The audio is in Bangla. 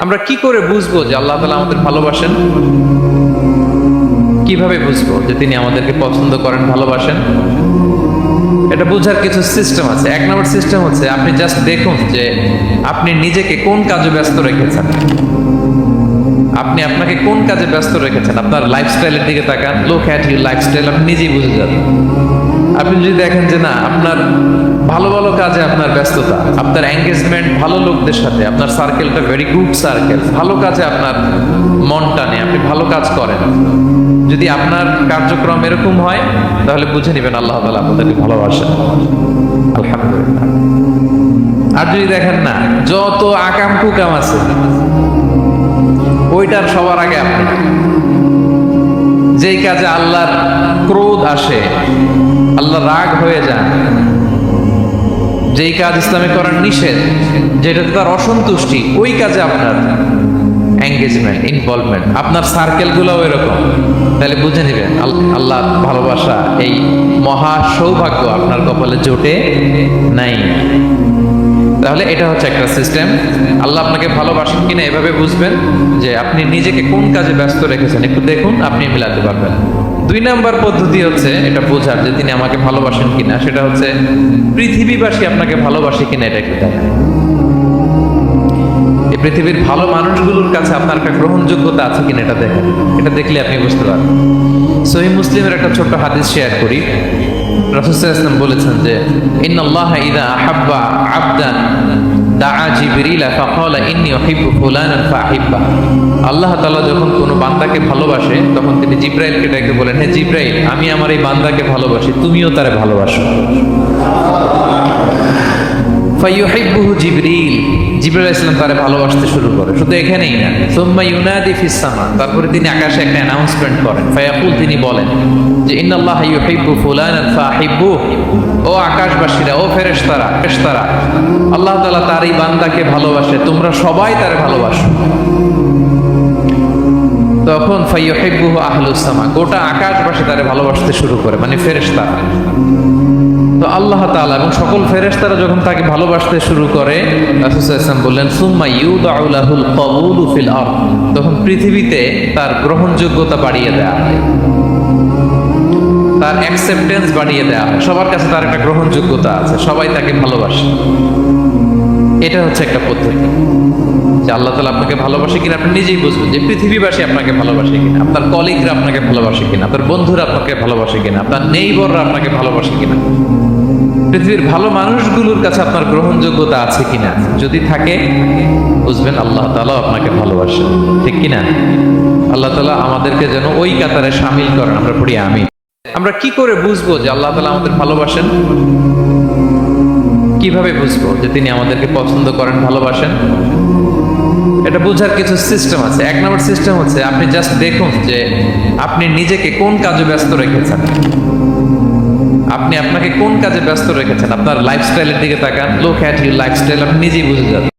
আমরা কি করে বুঝব যে আল্লাহ তালা আমাদের ভালোবাসেন? কীভাবে বুঝব যে তিনি আমাদেরকে পছন্দ করেন, ভালোবাসেন? এটা বোঝার কিছু সিস্টেম আছে। এক নম্বর সিস্টেম হচ্ছে আপনি জাস্ট দেখুন যে আপনি নিজেকে কোন কাজে ব্যস্ত রেখেছেন? আপনি আপনাকে কোন কাজে ব্যস্ত রেখেছেন? আপনার লাইফস্টাইলের দিকে তাকান। লোক হ্যাট ইউ লাইফস্টাইল আপনি নিজেই বুঝে যাবেন। আপনি যদি দেখেন যে না, আপনার ভালো ভালো কাজে আপনার ব্যস্ততা, আপনার এঙ্গেজমেন্ট ভালো লোকদের সাথে, আপনার সার্কেলটা ভেরি গুড সার্কেল ভালো কাজে আপনার মনটা নেই আপনি ভালো কাজ করেন। যদি আপনার কার্যক্রম এরকম হয়, তাহলে বুঝে নেবেন আল্লাহ তালা আপনাদেরকে ভালোবাসেন। আলহামদুলিল্লাহ। আর যদি দেখেন না, যত আকাম কুকাম আছে, ওইটার সবার আগে আপনি। যেই কাজে আল্লাহর ক্রোধ আসে আল্লাহ রাগ হয়ে যান। যেই কাজ ইসলামে করার নিষেধ যেটাতে তার অসন্তুষ্টি, ওই কাজে আপনার এঙ্গেজমেন্ট ইনভলভমেন্ট আপনার সার্কেলগুলোও এরকম। তাহলে বুঝে নেবেন আল্লাহ ভালোবাসা এই মহা সৌভাগ্য আপনার কপালে জোটে নাই। তাহলে এটা হচ্ছে একটা সিস্টেম আল্লাহ আপনাকে ভালোবাসেন কিনা এভাবে বুঝবেন যে আপনি নিজেকে কোন কাজে ব্যস্ত রেখেছেন, একটু দেখুন, আপনি মিলাতে পারবেন। দুই নাম্বার পদ্ধতি হচ্ছে এটা বোঝার যে তিনি আমাকে ভালোবাসেন কিনা। সেটা হচ্ছে পৃথিবীবাসী আপনাকে ভালোবাসে কিনা এটা একটু দেখেন। এই পৃথিবীর ভালো মানুষগুলোর কাছে আপনার একটা গ্রহণযোগ্যতা আছে কিনা এটা দেখেন। এটা দেখলে আপনি বুঝতে পারবেন। সহি মুসলিমের একটা ছোট্ট হাদিস শেয়ার করি। রাসূল বলেছেন যে ইদা আল্লাহ তাআলা যখন কোনো বান্দাকে ভালোবাসে, তখন তিনি জিব্রাইলকে ডেকে বলেন, হে জিব্রাইল, আমি আমার এই বান্দাকে ভালোবাসি, তুমিও তারে ভালোবাসো। ফাইয়ুহিব্বুহু জিবরিল ইসলাম তারে ভালোবাসতে শুরু করে। শুধু এখানেই না। সুম্মা ইউনাদি ফিস সামা। তারপরে তিনি আকাশে একটা অ্যানাউন্সমেন্ট করেন। ফায়াকুল তিনি বলেন যে, ইন্নাল্লাহ ইউহিব্বু ফুলানান ফাহিব্বু। ও আকাশবাসীরা, ও ফেরেশতারা ফেরেশতারা, আল্লাহ তাআলা তার এই বান্দাকে ভালোবাসে। তোমরা সবাই তারে ভালোবাসো। তখন ফাইয়ুহিব্বুহু আহলুস সামা, গোটা আকাশবাসী তারে ভালোবাসতে শুরু করে মানে ফেরেশতারা। তো আল্লাহ তাআলা এবং সকল ফেরেশতারা যখন তাকে ভালোবাসতে শুরু করে বললেন তখন পৃথিবীতে তার গ্রহণযোগ্যতা বাড়িয়ে দেয়া তার অ্যাকসেপ্টেন্স বাড়িয়ে দেয়া সবার কাছে তার একটা গ্রহণযোগ্যতা আছে। সবাই তাকে ভালোবাসে। এটা হচ্ছে একটা পদ্ধতি। যে আল্লাহ তালা আপনাকে ভালোবাসে কিনা আপনি নিজেই বুঝবেন যে পৃথিবীবাসী আপনাকে ভালোবাসে কিনা, আপনার কলিগরা আপনাকে ভালোবাসে কিনা, আপনার বন্ধুরা আপনাকে ভালোবাসে কিনা, আপনার নেইবররা আপনাকে ভালোবাসে কিনা। পৃথিবীর ভালো মানুষগুলোর কাছে আপনার গ্রহণযোগ্যতা আছে কিনা? যদি থাকে, বুঝবেন আল্লাহ তালা আপনাকে ভালোবাসে। ঠিক কিনা? আল্লাহ তালা আমাদেরকে যেন ওই কাতারে সামিল করেন। আমরা পড়ি আমি আমরা কি করে বুঝব যে আল্লাহ তালা আমাদের ভালোবাসেন? কীভাবে বুঝব যে তিনি আমাদেরকে পছন্দ করেন, ভালোবাসেন? এটা বোঝার কিছু সিস্টেম আছে। এক নম্বর সিস্টেম হচ্ছে আপনি জাস্ট দেখুন যে আপনি নিজেকে কোন কাজে ব্যস্ত রেখেছেন। আপনি আপনাকে কোন কাজে ব্যস্ত রেখেছেন? আপনার লাইফস্টাইলের দিকে তাকান। লোক হ্যাট ইউ লাইফস্টাইল আপনি নিজেই বুঝে যাবেন